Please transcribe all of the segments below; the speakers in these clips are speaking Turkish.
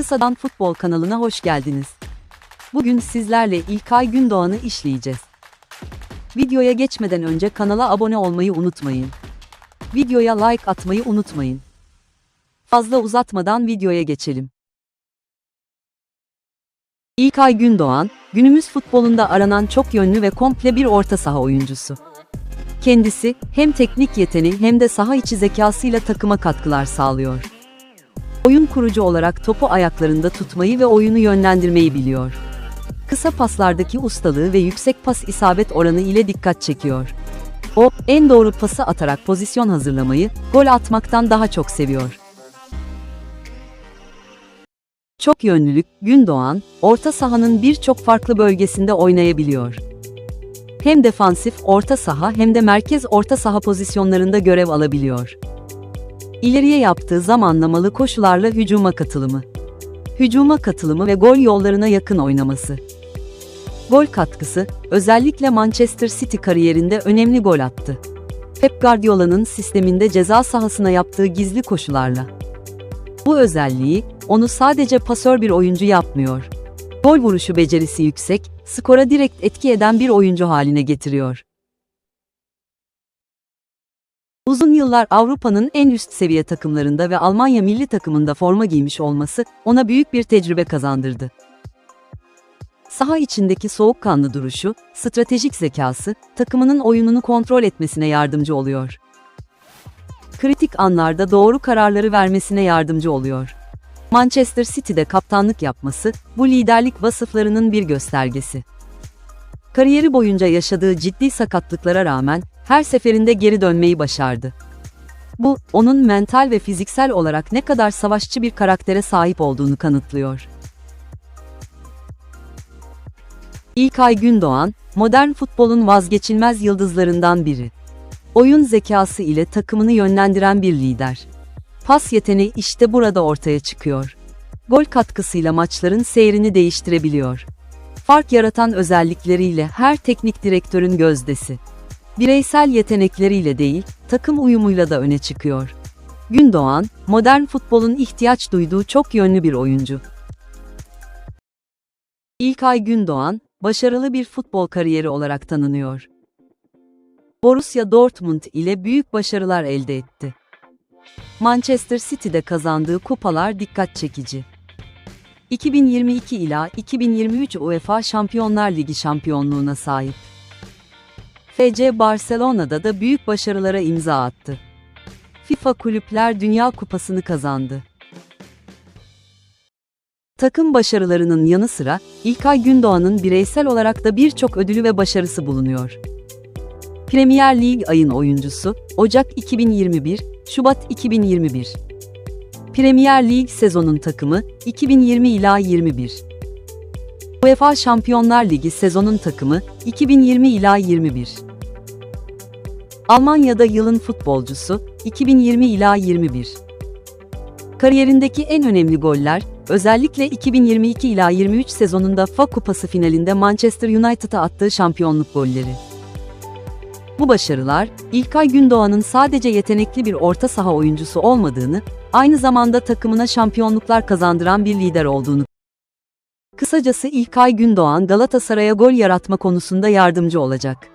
Kısadan Futbol kanalına hoş geldiniz. Bugün sizlerle İlkay Gündoğan'ı işleyeceğiz. Videoya geçmeden önce kanala abone olmayı unutmayın. Videoya like atmayı unutmayın. Fazla uzatmadan videoya geçelim. İlkay Gündoğan, günümüz futbolunda aranan çok yönlü ve komple bir orta saha oyuncusu. Kendisi hem teknik yeteneği hem de saha içi zekasıyla takıma katkılar sağlıyor. Oyun kurucu olarak topu ayaklarında tutmayı ve oyunu yönlendirmeyi biliyor. Kısa paslardaki ustalığı ve yüksek pas isabet oranı ile dikkat çekiyor. O, en doğru pası atarak pozisyon hazırlamayı, gol atmaktan daha çok seviyor. Çok yönlülük, Gündoğan, orta sahanın birçok farklı bölgesinde oynayabiliyor. Hem defansif orta saha hem de merkez orta saha pozisyonlarında görev alabiliyor. İleriye yaptığı zamanlamalı koşularla hücuma katılımı. Hücuma katılımı ve gol yollarına yakın oynaması. Gol katkısı, özellikle Manchester City kariyerinde önemli gol attı. Pep Guardiola'nın sisteminde ceza sahasına yaptığı gizli koşularla. Bu özelliği, onu sadece pasör bir oyuncu yapmıyor. Gol vuruşu becerisi yüksek, skora direkt etki eden bir oyuncu haline getiriyor. Uzun yıllar Avrupa'nın en üst seviye takımlarında ve Almanya milli takımında forma giymiş olması ona büyük bir tecrübe kazandırdı. Saha içindeki soğukkanlı duruşu, stratejik zekası, takımının oyununu kontrol etmesine yardımcı oluyor. Kritik anlarda doğru kararları vermesine yardımcı oluyor. Manchester City'de kaptanlık yapması, bu liderlik vasıflarının bir göstergesi. Kariyeri boyunca yaşadığı ciddi sakatlıklara rağmen her seferinde geri dönmeyi başardı. Bu, onun mental ve fiziksel olarak ne kadar savaşçı bir karaktere sahip olduğunu kanıtlıyor. İlkay Gündoğan, modern futbolun vazgeçilmez yıldızlarından biri. Oyun zekası ile takımını yönlendiren bir lider. Pas yeteneği işte burada ortaya çıkıyor. Gol katkısıyla maçların seyrini değiştirebiliyor. Fark yaratan özellikleriyle her teknik direktörün gözdesi. Bireysel yetenekleriyle değil, takım uyumuyla da öne çıkıyor. Gündoğan, modern futbolun ihtiyaç duyduğu çok yönlü bir oyuncu. İlkay Gündoğan, başarılı bir futbol kariyeri olarak tanınıyor. Borussia Dortmund ile büyük başarılar elde etti. Manchester City'de kazandığı kupalar dikkat çekici. 2022 ila 2023 UEFA Şampiyonlar Ligi şampiyonluğuna sahip. FC Barcelona'da da büyük başarılara imza attı. FIFA Kulüpler Dünya Kupası'nı kazandı. Takım başarılarının yanı sıra İlkay Gündoğan'ın bireysel olarak da birçok ödülü ve başarısı bulunuyor. Premier Lig ayın oyuncusu, Ocak 2021, Şubat 2021. Premier Lig sezonun takımı, 2020 ila 21. UEFA Şampiyonlar Ligi sezonun takımı, 2020 ila 21. Almanya'da yılın futbolcusu, 2020 ila 21. Kariyerindeki en önemli goller, özellikle 2022 ila 23 sezonunda FA Kupası finalinde Manchester United'a attığı şampiyonluk golleri. Bu başarılar, İlkay Gündoğan'ın sadece yetenekli bir orta saha oyuncusu olmadığını, aynı zamanda takımına şampiyonluklar kazandıran bir lider olduğunu. Kısacası İlkay Gündoğan Galatasaray'a gol yaratma konusunda yardımcı olacak.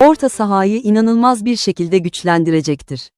Orta sahayı inanılmaz bir şekilde güçlendirecektir.